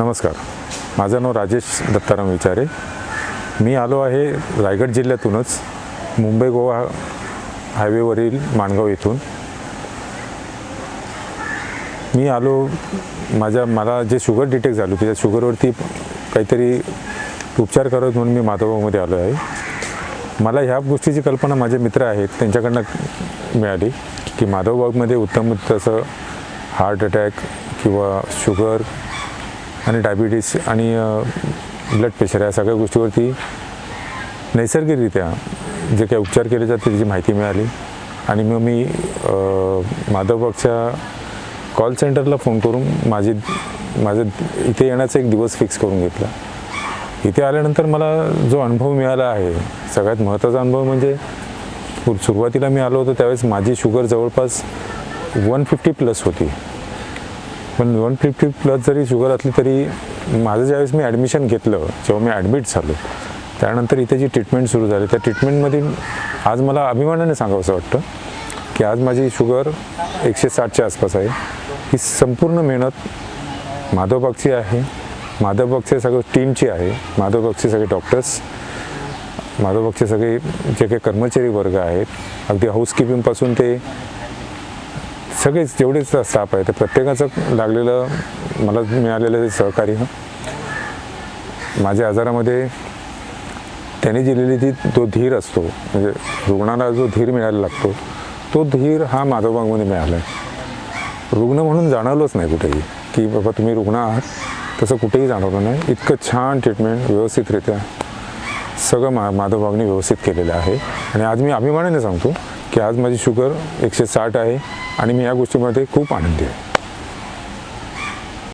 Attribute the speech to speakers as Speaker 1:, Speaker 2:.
Speaker 1: नमस्कार. माझं नाव राजेश दत्ताराम विचारे. मी आलो आहे रायगड जिल्ह्यातूनच मुंबई गोवा हायवेवरील माणगाव येथून. मी आलो माझ्या मला जे शुगर डिटेक्ट झालो त्याच्या शुगरवरती काहीतरी उपचार करत म्हणून मी माधवमध्ये आलो आहे. मला ह्या गोष्टीची कल्पना माझे मित्र आहेत त्यांच्याकडनं मिळाली की माधवबागमध्ये उत्तम तसं हार्ट अटॅक किंवा शुगर आणि डायबिटीस आणि ब्लड प्रेशर या सगळ्या गोष्टीवरती नैसर्गिकरित्या जे काही उपचार केले जातात त्याची माहिती मिळाली. आणि मग मी माधवबागच्या कॉल सेंटरला फोन करून माझी माझं इथे येण्याचा एक दिवस फिक्स करून घेतला. इथे आल्यानंतर मला जो अनुभव मिळाला आहे सगळ्यात महत्त्वाचा अनुभव म्हणजे सुरुवातीला मी आलो होतो त्यावेळेस माझी शुगर जवळपास वन फिफ्टी प्लस होती. पण वन फिफ्टी प्लस जरी शुगर असली तरी माझं ज्यावेळेस मी ॲडमिशन घेतलं जेव्हा मी ॲडमिट झालो त्यानंतर इथे जी ट्रीटमेंट सुरू झाली त्या ट्रीटमेंटमध्ये आज मला अभिमानाने सांगावंसं वाटतं की आज माझी शुगर एकशे साठच्या आसपास आहे. ही संपूर्ण मेहनत माधवबागची आहे. माधवबागचे सगळं टीमची आहे. माधवबागचे सगळे डॉक्टर्स माधवबागचे सगळे जे काही कर्मचारी वर्ग आहेत अगदी हाऊसकीपिंगपासून ते सगळेच जेवढेच स्टाफ आहे ते प्रत्येकाचं लागलेलं मला मिळालेलं सहकार्य. माझ्या आजारामध्ये त्याने दिलेली ती तो धीर असतो. म्हणजे रुग्णाला जो धीर मिळायला लागतो तो धीर हा माधवबागमध्ये मिळाला आहे. रुग्ण म्हणून जाणवलंच नाही कुठेही. की बाबा तुम्ही रुग्ण आहात तसं कुठेही जाणवलं नाही. इतकं छान ट्रीटमेंट व्यवस्थितरित्या सगळं मा माधवबागने व्यवस्थित केलेलं आहे. आणि आज मी अभिमानाने सांगतो की आज माझी शुगर एकशे साठ आहे आणि मी या गोष्टीमध्ये खूप आनंदी आहे.